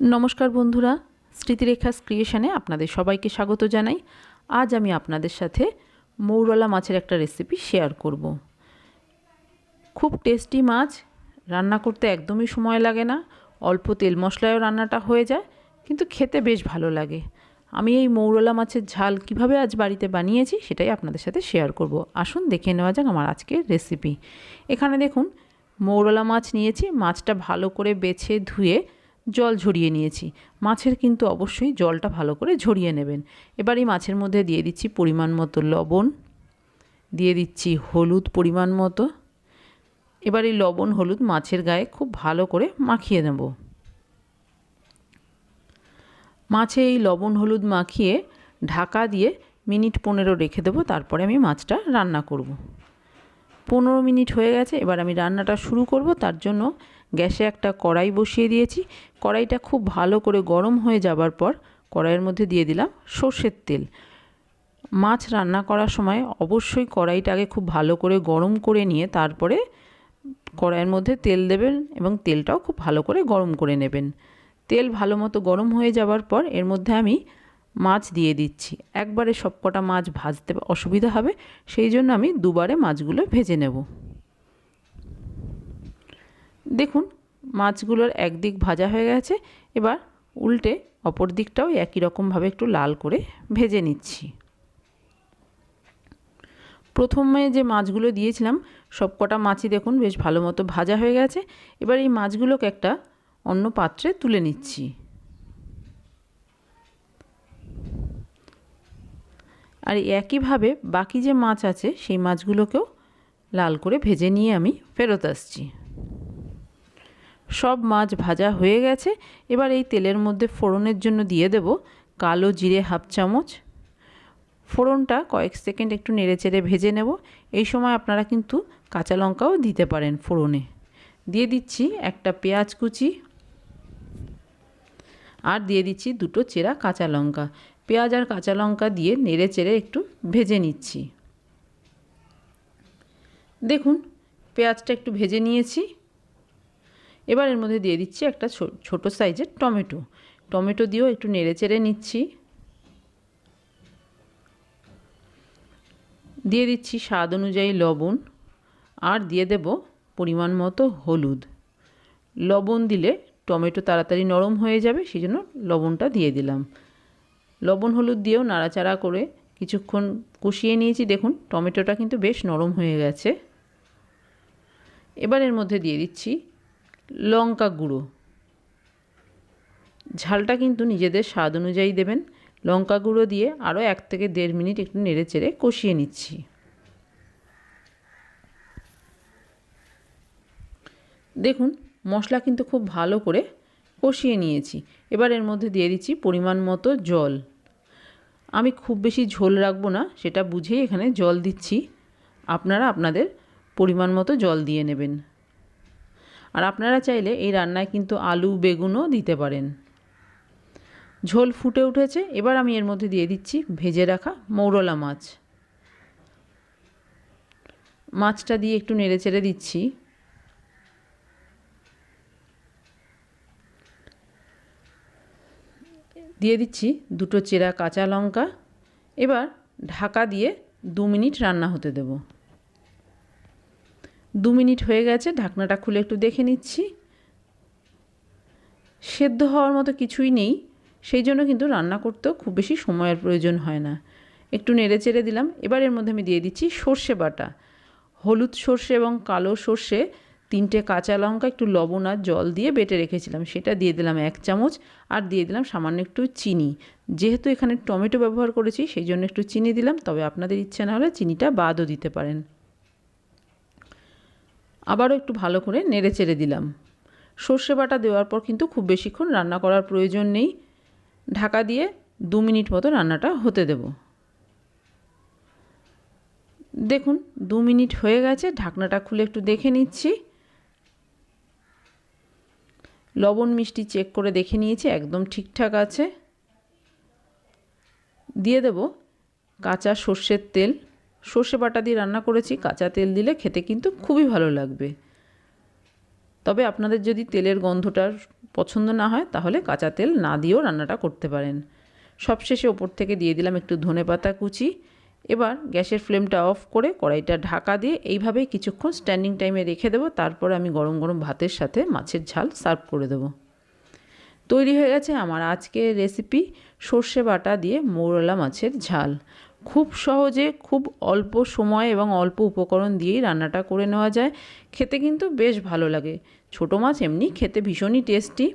নমস্কার বন্ধুরা স্মৃতিরেখা ক্রিয়েশনে আপনাদের সবাইকে স্বাগত জানাই। আজ আমি আপনাদের সাথে মৌরলা মাছের একটা রেসিপি শেয়ার করব। খুব টেস্টি মাছ, রান্না করতে একদমই সময় লাগে না, অল্প তেল মশলায়ও রান্নাটা হয়ে যায়, কিন্তু খেতে বেশ ভালো লাগে। আমি এই মৌরলা মাছের ঝাল কীভাবে আজ বাড়িতে বানিয়েছি সেটাই আপনাদের সাথে শেয়ার করব। আসুন দেখে নেওয়া যাক আমার আজকের রেসিপি এখানে দেখুন, মৌরলা মাছ নিয়েছি, মাছটা ভালো করে বেছে ধুয়ে জল ঝরিয়ে নিয়েছি। মাছের কিন্তু অবশ্যই জলটা ভালো করে ঝরিয়ে নেবেন। এবার এই মাছের মধ্যে দিয়ে দিচ্ছি পরিমাণ মতো লবণ। দিয়ে দিচ্ছি হলুদ পরিমাণ মতো। এবার এই লবণ হলুদ মাছের গায়ে খুব ভালো করে মাখিয়ে নেব। মাছে এই লবণ হলুদ মাখিয়ে ঢাকা দিয়ে মিনিট পনেরো রেখে দেবো। তারপরে আমি মাছটা রান্না করব। পনেরো মিনিট হয়ে গেছে, এবার আমি রান্নাটা শুরু করব। তার জন্য গ্যাসে একটা কড়াই বসিয়ে দিয়েছি। কড়াইটা খুব ভালো করে গরম হয়ে যাবার পর কড়াইয়ের মধ্যে দিয়ে দিলাম সর্ষের তেল। মাছ রান্না করার সময় অবশ্যই কড়াইটা আগে খুব ভালো করে গরম করে নিয়ে তারপরে কড়াইয়ের মধ্যে তেল দেবেন এবং তেলটাও খুব ভালো করে গরম করে নেবেন। তেল ভালো মতো গরম হয়ে যাবার পর এর মধ্যে আমি মাছ দিয়ে দিচ্ছি। একবারে সবকটা মাছ ভাজতে অসুবিধা হবে, সেই জন্য আমি দুবারে মাছগুলো ভেজে নেব। দেখুন, মাছগুলোর একদিক ভাজা হয়ে গেছে, এবার উল্টে অপর দিকটাও একই রকমভাবে একটু লাল করে ভেজে নিচ্ছি। প্রথমে যে মাছগুলো দিয়েছিলাম সব কটা মাছই দেখুন বেশ ভালো মতো ভাজা হয়ে গেছে, এবার এই মাছগুলোকে একটা অন্য পাত্রে তুলে নিচ্ছি। আর একইভাবে বাকি যে মাছ আছে, সেই মাছগুলোকেও লাল করে ভেজে নিয়ে আমি ফেরত আসছি। সব মাছ ভাজা হয়ে গেছে। এবার এই তেলের মধ্যে ফোড়নের জন্য দিয়ে দেব কালো জিরে হাফ চামচ। ফোড়নটা কয়েক সেকেন্ড একটু নেড়ে চেড়ে ভেজে নেব। এই সময় আপনারা কিন্তু কাঁচা লঙ্কাও দিতে পারেন ফোড়নে। দিয়ে দিচ্ছি একটা পেঁয়াজ কুচি আর দিয়ে দিচ্ছি দুটো চেরা কাঁচা লঙ্কা। পেঁয়াজ আর কাঁচা লঙ্কা দিয়ে নেড়ে চেড়ে একটু ভেজে নিচ্ছি। দেখুন, পেঁয়াজটা একটু ভেজে নিয়েছি। এবার এর মধ্যে দিয়ে দিচ্ছি একটা ছোট সাইজের টমেটো। টমেটো দিয়েও একটু নেড়ে চেড়ে নিচ্ছি। দিয়ে দিচ্ছি স্বাদ অনুযায়ী লবণ আর দিয়ে দেব পরিমাণ মতো হলুদ। লবণ দিলে টমেটো তাড়াতাড়ি নরম হয়ে যাবে সেই জন্য লবণটা দিয়ে দিলাম। লবণ, হলুদ দিয়েও নাড়াচাড়া করে কিছুক্ষণ কষিয়ে নিয়েছি। দেখুন, টমেটোটা কিন্তু বেশ নরম হয়ে গেছে। এবার এর মধ্যে দিয়ে দিচ্ছি লঙ্কা গুঁড়ো। ঝালটা কিন্তু নিজেদের স্বাদ অনুযায়ী দেবেন। লঙ্কা গুঁড়ো দিয়ে আরও এক থেকে দেড় মিনিট একটু নেড়ে চেড়ে কষিয়ে নিচ্ছি। দেখুন, মশলা কিন্তু খুব ভালো করে কষিয়ে নিয়েছি। এবার এর মধ্যে দিয়ে দিচ্ছি পরিমাণ মতো জল। আমি খুব বেশি ঝোল রাখব না, সেটা বুঝেই এখানে জল দিচ্ছি। আপনারা আপনাদের পরিমাণ মতো জল দিয়ে নেবেন। আর আপনারা চাইলে এই রান্নায় কিন্তু আলু, বেগুনও দিতে পারেন। ঝোল ফুটে উঠেছে, এবার আমি এর মধ্যে দিয়ে দিচ্ছি ভেজে রাখা মৌরলা মাছ। মাছটা দিয়ে একটু নেড়ে চেড়ে দিচ্ছি। দিয়ে দিচ্ছি দুটো চেরা কাঁচা লঙ্কা। এবার ঢাকা দিয়ে দু মিনিট রান্না হতে দেব। দু মিনিট হয়ে গেছে, ঢাকনাটা খুলে একটু দেখে নিচ্ছি। সেদ্ধ হওয়ার মতো কিছুই নেই, সেই জন্য কিন্তু রান্না করতেও খুব বেশি সময়ের প্রয়োজন হয় না। একটু নেড়ে চেড়ে দিলাম, এবার এর মধ্যে আমি দিয়ে দিচ্ছি সর্ষে বাটা। হলুদ সর্ষে এবং কালো সর্ষে তিনটে কাঁচা লঙ্কা, একটু লবণ আর জল দিয়ে বেটে রেখেছিলাম। সেটা দিয়ে দিলাম এক চামচ আর দিয়ে দিলাম সামান্য একটু চিনি। যেহেতু এখানে টমেটো ব্যবহার করেছি, সেই জন্য একটু চিনি দিলাম। তবে আপনাদের ইচ্ছে না হলে চিনিটা বাদও দিতে পারেন। আবারও একটু ভালো করে নেড়ে চেড়ে দিলাম। সর্ষে বাটা দেওয়ার পর কিন্তু খুব বেশিক্ষণ রান্না করার প্রয়োজন নেই। ঢাকা দিয়ে দু মিনিট মতো রান্নাটা হতে দেব। দেখুন, দু মিনিট হয়ে গেছে। ঢাকনাটা খুলে একটু দেখে নিচ্ছি। লবণ মিষ্টি চেক করে দেখে নিয়েছি, একদম ঠিকঠাক আছে। দিয়ে দেব কাঁচা সর্ষের তেল। সর্ষে বাটা দিয়ে রান্না করেছি, কাঁচা তেল দিলে খেতে কিন্তু খুবই ভালো লাগবে। তবে আপনাদের যদি তেলের গন্ধটার পছন্দ না হয়, তাহলে কাঁচা তেল না দিয়েও রান্নাটা করতে পারেন। সবশেষে ওপর থেকে দিয়ে দিলাম একটু ধনে পাতা কুচি। এবার গ্যাসের ফ্লেমটা অফ করে কড়াইটা ঢাকা দিয়ে এইভাবেই কিছুক্ষণ স্ট্যান্ডিং টাইমে রেখে দেবো। তারপরে আমি গরম গরম ভাতের সাথে মাছের ঝাল সার্ভ করে দেবো। তৈরি হয়ে গেছে আমার আজকের রেসিপি সর্ষে বাটা দিয়ে মৌরলা মাছের ঝাল। খুব সহজে, খুব অল্প সময় এবং অল্প উপকরণ দিয়েই রান্নাটা করে নেওয়া যায়। খেতে কিন্তু বেশ ভালো লাগে। ছোটো মাছ এমনি খেতে ভীষণই টেস্টি।